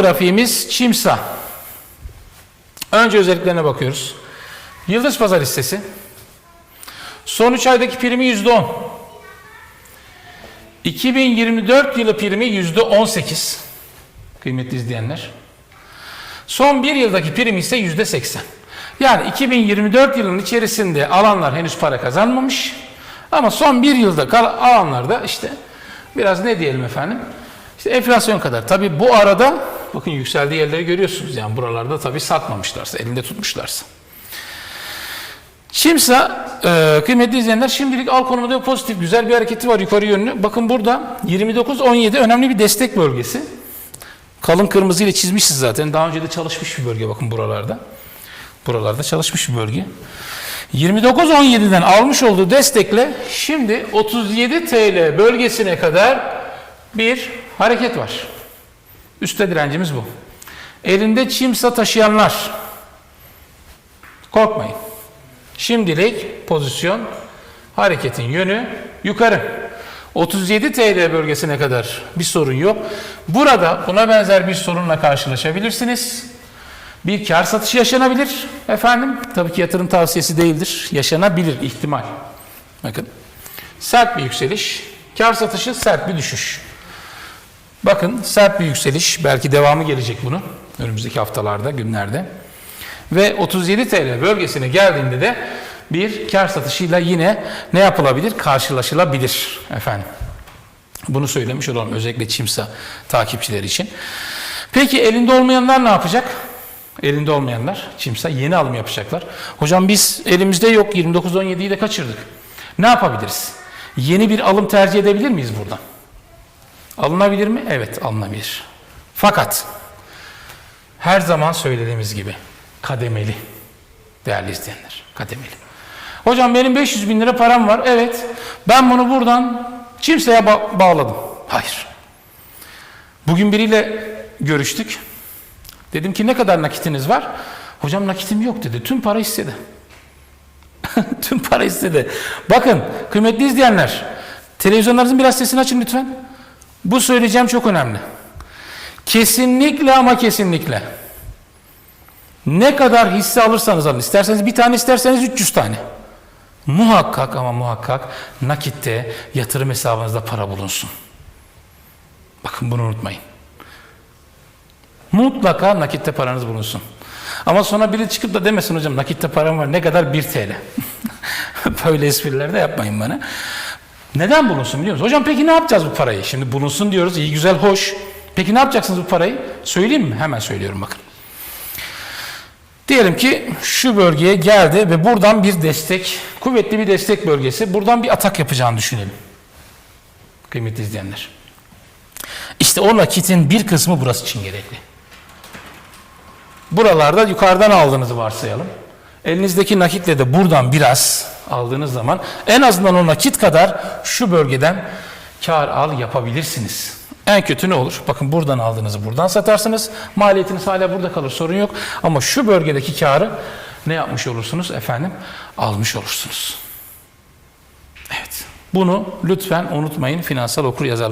grafiğimiz Çimsa. Önce özelliklerine bakıyoruz. Yıldız pazar hissesi. Son 3 aydaki primi %10. 2024 yılı primi %18. Kıymetli izleyenler. Son bir yıldaki prim ise %80. Yani 2024 yılının içerisinde alanlar henüz para kazanmamış. Ama son bir yılda kal- alanlar da işte biraz ne diyelim efendim? İşte enflasyon kadar. Tabi bu arada bakın yükseldiği yerleri görüyorsunuz. Yani buralarda tabi satmamışlarsa, elinde tutmuşlarsa. Çimsa e, kıymetli izleyenler şimdilik al konumunda pozitif güzel bir hareketi var yukarı yönlü. Bakın burada 29-17 önemli bir destek bölgesi. Kalın kırmızı ile çizmişiz zaten. Daha önce de çalışmış bir bölge bakın buralarda. Buralarda çalışmış bir bölge. 29-17'den almış olduğu destekle şimdi 37 TL bölgesine kadar bir hareket var. Üste direncimiz bu. Elinde çimsa taşıyanlar korkmayın. Şimdilik pozisyon hareketin yönü yukarı. 37 TL bölgesine kadar bir sorun yok. Burada buna benzer bir sorunla karşılaşabilirsiniz. Bir kar satışı yaşanabilir efendim. Tabii ki yatırım tavsiyesi değildir. Yaşanabilir ihtimal. Bakın. Sert bir yükseliş, kar satışı sert bir düşüş. Bakın sert bir yükseliş, belki devamı gelecek bunun önümüzdeki haftalarda, günlerde. Ve 37 TL bölgesine geldiğinde de bir kar satışıyla yine ne yapılabilir? Karşılaşılabilir efendim. Bunu söylemiş olalım özellikle Çimsa takipçileri için. Peki elinde olmayanlar ne yapacak? Elinde olmayanlar Çimsa yeni alım yapacaklar. Hocam biz elimizde yok 29-17'yi de kaçırdık. Ne yapabiliriz? Yeni bir alım tercih edebilir miyiz buradan? Alınabilir mi? Evet alınabilir. Fakat her zaman söylediğimiz gibi kademeli değerli izleyenler kademeli. Hocam benim 500 bin lira param var. Evet. Ben bunu buradan kimseye ba- bağladım. Hayır. Bugün biriyle görüştük. Dedim ki ne kadar nakitiniz var? Hocam nakitim yok dedi. Tüm para hissede. Tüm para hissede. Bakın kıymetli izleyenler. Televizyonlarınızın biraz sesini açın lütfen. Bu söyleyeceğim çok önemli. Kesinlikle ama kesinlikle. Ne kadar hisse alırsanız alın. İsterseniz bir tane isterseniz 300 tane. Muhakkak ama muhakkak nakitte yatırım hesabınızda para bulunsun. Bakın bunu unutmayın. Mutlaka nakitte paranız bulunsun. Ama sonra biri çıkıp da demesin hocam nakitte param var ne kadar 1 TL. Böyle espriler de yapmayın bana. Neden bulunsun biliyor musunuz? Hocam peki ne yapacağız bu parayı? Şimdi bulunsun diyoruz iyi güzel hoş. Peki ne yapacaksınız bu parayı? Söyleyeyim mi? Hemen söylüyorum bakın. Diyelim ki şu bölgeye geldi ve buradan bir destek, kuvvetli bir destek bölgesi. Buradan bir atak yapacağını düşünelim. Kıymetli izleyenler. İşte o nakitin bir kısmı burası için gerekli. Buralarda yukarıdan aldığınızı varsayalım. Elinizdeki nakitle de buradan biraz aldığınız zaman en azından o nakit kadar şu bölgeden kar al yapabilirsiniz. En kötü ne olur? Bakın buradan aldığınızı buradan satarsınız. Maliyetiniz hala burada kalır sorun yok. Ama şu bölgedeki karı ne yapmış olursunuz efendim? Almış olursunuz. Evet. Bunu lütfen unutmayın finansal okur yazarlar.